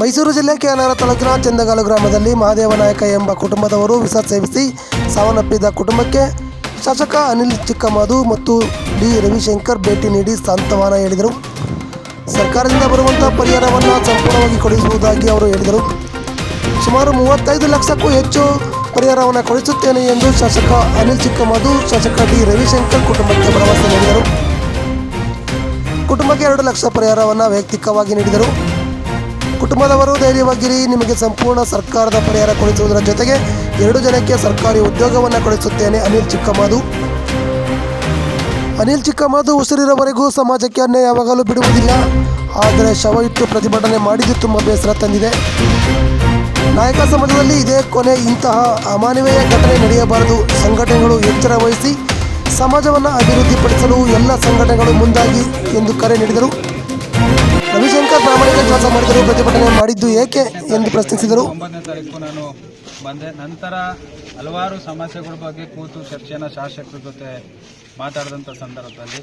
ಮೈಸೂರು ಜಿಲ್ಲೆ ಕೆಆರ್ ತಾಲೂಕಿನ ಚಂದಗಾಲು ಗ್ರಾಮದಲ್ಲಿ ಮಹಾದೇವ ನಾಯಕ ಎಂಬ ಕುಟುಂಬದವರು ವಿಷ ಸೇವಿಸಿ ಸಾವನ್ನಪ್ಪಿದ ಕುಟುಂಬಕ್ಕೆ ಶಾಸಕ ಅನಿಲ್ ಚಿಕ್ಕಮಾದು ಮತ್ತು ಡಿ ರವಿಶಂಕರ್ ಭೇಟಿ ನೀಡಿ ಸಾಂತ್ವನ ಹೇಳಿದರು. ಸರ್ಕಾರದಿಂದ ಬರುವಂಥ ಪರಿಹಾರವನ್ನು ಸಂಪೂರ್ಣವಾಗಿ ಕೊಡಿಸುವುದಾಗಿ ಅವರು ಹೇಳಿದರು. ಸುಮಾರು ಮೂವತ್ತೈದು ಲಕ್ಷಕ್ಕೂ ಹೆಚ್ಚು ಪರಿಹಾರವನ್ನು ಕೊಡಿಸುತ್ತೇನೆ ಎಂದು ಶಾಸಕ ಅನಿಲ್ ಚಿಕ್ಕಮಾದು, ಶಾಸಕ ಡಿ ರವಿಶಂಕರ್ ಕುಟುಂಬಕ್ಕೆ ಭರವಸೆ ನೀಡಿದರು. ಕುಟುಂಬಕ್ಕೆ ಎರಡು ಲಕ್ಷ ಪರಿಹಾರವನ್ನು ವೈಯಕ್ತಿಕವಾಗಿ ನೀಡಿದರು. ಕುಟುಂಬದವರು ಧೈರ್ಯವಾಗಿರಿ. ನಿಮಗೆ ಸಂಪೂರ್ಣ ಸರ್ಕಾರದ ಪರಿಹಾರ ಕೊಡಿಸುವುದರ ಜೊತೆಗೆ ಎರಡು ಜನಕ್ಕೆ ಸರ್ಕಾರಿ ಉದ್ಯೋಗವನ್ನು ಕೊಡಿಸುತ್ತೇನೆ ಅನಿಲ್ ಚಿಕ್ಕಮಾದು. ಅನಿಲ್ ಚಿಕ್ಕಮಾದು ಉಸಿರಿರೋವರೆಗೂ ಸಮಾಜಕ್ಕೆ ಅನ್ಯಾಯ ಯಾವಾಗಲೂ ಬಿಡುವುದಿಲ್ಲ. ಆದರೆ ಶವ ಇಟ್ಟು ಪ್ರತಿಭಟನೆ ಮಾಡಿದ್ದು ತುಂಬ ಬೇಸರ ತಂದಿದೆ. ನಾಯಕ ಸಮಾಜದಲ್ಲಿ ಇದೇ ಕೊನೆ ಇಂತಹ ಅಮಾನವೀಯ ಘಟನೆ ನಡೆಯಬಾರದು. ಸಂಘಟನೆಗಳು ಎಚ್ಚರ ವಹಿಸಿ ಸಮಾಜವನ್ನು ಅಭಿವೃದ್ಧಿಪಡಿಸಲು ಎಲ್ಲ ಸಂಘಟನೆಗಳು ಮುಂದಾಗಿ ಎಂದು ಕರೆ ನೀಡಿದರು. ರವಿಶಂಕರ್ ಕೆಲಸ ಮಾಡಿದರು ಪ್ರತಿಭಟನೆ ಮಾಡಿದ್ದು ಏಕೆ ಎಂದು ಪ್ರಶ್ನಿಸಿದರು. ಒಂಬತ್ತನೇ ತಾರೀಕು ನಾನು ಬಂದೆ. ನಂತರ ಹಲವಾರು ಸಮಸ್ಯೆಗಳ ಬಗ್ಗೆ ಕೂತು ಚರ್ಚೆನ ಶಾಸಕರ ಜೊತೆ ಮಾತಾಡಿದಂಥ ಸಂದರ್ಭದಲ್ಲಿ,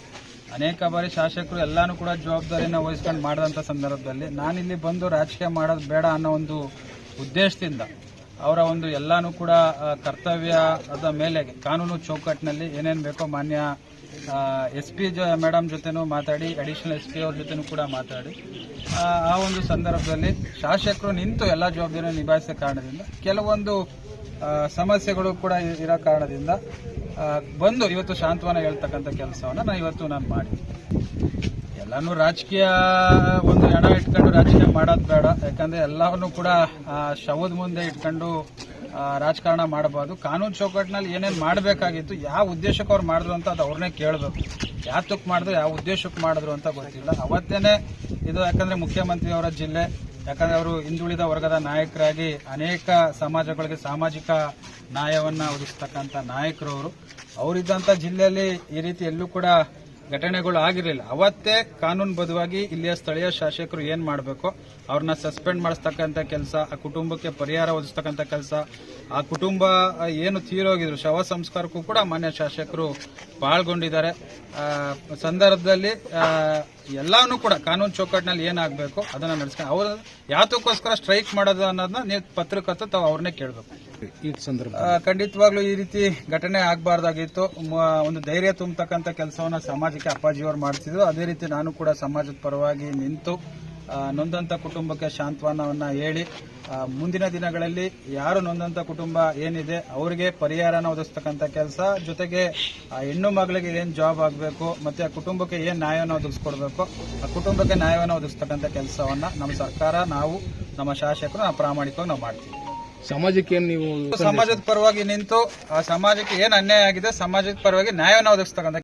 ಅನೇಕ ಬಾರಿ ಶಾಸಕರು ಎಲ್ಲಾನು ಕೂಡ ಜವಾಬ್ದಾರಿನ ವಹಿಸ್ಕೊಂಡು ಮಾಡಿದಂಥ ಸಂದರ್ಭದಲ್ಲಿ, ನಾನಿಲ್ಲಿ ಬಂದು ರಾಜಕೀಯ ಮಾಡೋದು ಬೇಡ ಅನ್ನೋ ಒಂದು ಉದ್ದೇಶದಿಂದ ಅವರ ಒಂದು ಎಲ್ಲಾನು ಕೂಡ ಕರ್ತವ್ಯದ ಮೇಲೆ ಕಾನೂನು ಚೌಕಟ್ಟಿನಲ್ಲಿ ಏನೇನು ಬೇಕೋ ಮಾನ್ಯ ಎಸ್ ಪಿ ಜ ಮೇಡಮ್ ಜೊತೆನೂ ಮಾತಾಡಿ ಅಡಿಷನಲ್ ಎಸ್ ಪಿ ಅವ್ರ ಜೊತೆನೂ ಕೂಡ ಮಾತಾಡಿ. ಆ, ಒಂದು ಸಂದರ್ಭದಲ್ಲಿ ಶಾಸಕರು ನಿಂತು ಎಲ್ಲ ಜವಾಬ್ದಾರಿ ನಿಭಾಯಿಸಿದ ಕಾರಣದಿಂದ ಕೆಲವೊಂದು ಸಮಸ್ಯೆಗಳು ಕೂಡ ಇರೋ ಕಾರಣದಿಂದ ಬಂದು ಇವತ್ತು ಶಾಂತವನ ಹೇಳ್ತಕ್ಕಂಥ ಕೆಲಸವನ್ನು ನಾನು ಇವತ್ತು ನಾನು ಮಾಡಿ ಎಲ್ಲಾನು ರಾಜಕೀಯ ಒಂದು ಹಣ ಇಟ್ಕೊಂಡು ರಾಜಕೀಯ ಮಾಡೋದು ಬೇಡ. ಯಾಕಂದ್ರೆ ಎಲ್ಲವನ್ನು ಕೂಡ ಶವದ ಮುಂದೆ ಇಟ್ಕೊಂಡು ರಾಜಕಾರಣ ಮಾಡಬಾರ್ದು ಕಾನೂನು ಚೌಕಟ್ಟಿನಲ್ಲಿ ಏನೇನು ಮಾಡಬೇಕಾಗಿತ್ತು, ಯಾವ ಉದ್ದೇಶಕ್ಕೆ ಅವ್ರು ಮಾಡಿದ್ರು ಅಂತ ಅದು ಅವ್ರನ್ನೇ ಕೇಳಬೇಕು. ಯಾತಕ್ಕೆ ಮಾಡಿದ್ರು, ಯಾವ ಉದ್ದೇಶಕ್ಕೆ ಮಾಡಿದ್ರು ಅಂತ ಗೊತ್ತಿಲ್ಲ. ಅವತ್ತೇನೆ ಇದು ಯಾಕಂದ್ರೆ ಮುಖ್ಯಮಂತ್ರಿಯವರ ಜಿಲ್ಲೆ, ಯಾಕಂದ್ರೆ ಅವರು ಹಿಂದುಳಿದ ವರ್ಗದ ನಾಯಕರಾಗಿ ಅನೇಕ ಸಮಾಜಗಳಿಗೆ ಸಾಮಾಜಿಕ ನ್ಯಾಯವನ್ನ ಒದಗಿಸ್ತಕ್ಕಂಥ ನಾಯಕರು ಅವರು. ಅವರಿದ್ದಂಥ ಜಿಲ್ಲೆಯಲ್ಲಿ ಈ ರೀತಿ ಎಲ್ಲೂ ಕೂಡ ಘಟನೆಗಳು ಆಗಿರಲಿಲ್ಲ. ಅವತ್ತೇ ಕಾನೂನುಬದ್ಧವಾಗಿ ಇಲ್ಲಿಯ ಸ್ಥಳೀಯ ಶಾಸಕರು ಏನ್ ಮಾಡಬೇಕು? ಅವ್ರನ್ನ ಸಸ್ಪೆಂಡ್ ಮಾಡಿಸ್ತಕ್ಕಂಥ ಕೆಲಸ, ಆ ಕುಟುಂಬಕ್ಕೆ ಪರಿಹಾರ ಒದಿಸ್ತಕ್ಕಂಥ ಕೆಲಸ, ಆ ಕುಟುಂಬ ಏನು ತೀರೋಗಿದ್ರು, ಶವ ಸಂಸ್ಕಾರಕ್ಕೂ ಕೂಡ ಮಾನ್ಯ ಶಾಸಕರು ಪಾಲ್ಗೊಂಡಿದ್ದಾರೆ. ಸಂದರ್ಭದಲ್ಲಿ ಎಲ್ಲಾನು ಕೂಡ ಕಾನೂನು ಚೌಕಟ್ಟಿನಲ್ಲಿ ಏನಾಗಬೇಕು, ಅದನ್ನ ನಡೆಸ್ಕೊಂಡು ಅವ್ರ ಯಾತಕ್ಕೋಸ್ಕರ ಸ್ಟ್ರೈಕ್ ಮಾಡೋದು ಅನ್ನೋದನ್ನ ನೀವು ಪತ್ರಕರ್ತ ತಾವು ಅವ್ರನ್ನೇ ಕೇಳಬೇಕು. ಈ ಸಂದರ್ಭ ಖಂಡಿತವಾಗ್ಲೂ ಈ ರೀತಿ ಘಟನೆ ಆಗಬಾರ್ದಾಗಿತ್ತು. ಒಂದು ಧೈರ್ಯ ತುಂಬತಕ್ಕಂಥ ಕೆಲಸವನ್ನು ಸಮಾಜಕ್ಕೆ ಅಪ್ಪಾಜಿಯವರು ಮಾಡ್ತಿದ್ರು. ಅದೇ ರೀತಿ ನಾನು ಕೂಡ ಸಮಾಜದ ಪರವಾಗಿ ನಿಂತು ನೊಂದಂಥ ಕುಟುಂಬಕ್ಕೆ ಸಾಂತ್ವನವನ್ನು ಹೇಳಿ ಮುಂದಿನ ದಿನಗಳಲ್ಲಿ ಯಾರು ನೊಂದಂಥ ಕುಟುಂಬ ಏನಿದೆ ಅವರಿಗೆ ಪರಿಹಾರನ ಒದಗಿಸ್ತಕ್ಕಂಥ ಕೆಲಸ, ಜೊತೆಗೆ, ಆ, ಹೆಣ್ಣು ಮಗಳಿಗೆ ಏನ್ ಜಾಬ್ ಆಗಬೇಕು, ಮತ್ತೆ ಆ ಕುಟುಂಬಕ್ಕೆ ಏನ್ ನ್ಯಾಯವನ್ನು ಒದಗಿಸ್ಕೊಡ್ಬೇಕು, ಆ ಕುಟುಂಬಕ್ಕೆ ನ್ಯಾಯವನ್ನು ಒದಗಿಸ್ತಕ್ಕಂಥ ಕೆಲಸವನ್ನ ನಮ್ಮ ಸರ್ಕಾರ, ನಾವು, ನಮ್ಮ ಶಾಸಕರು, ನಾವು ಪ್ರಾಮಾಣಿಕವಾಗಿ ನಾವು ಮಾಡ್ತೀವಿ. ಸಮಾಜಕ್ಕೆ ನೀವು ಸಮಾಜದ ಪರವಾಗಿ ನಿಂತು ಆ ಸಮಾಜಕ್ಕೆ ಏನ್ ಅನ್ಯಾಯ ಆಗಿದೆ ಸಮಾಜದ ಪರವಾಗಿ ನ್ಯಾಯವನ್ನು ಒದಗಿಸ್ತಕ್ಕಂಥ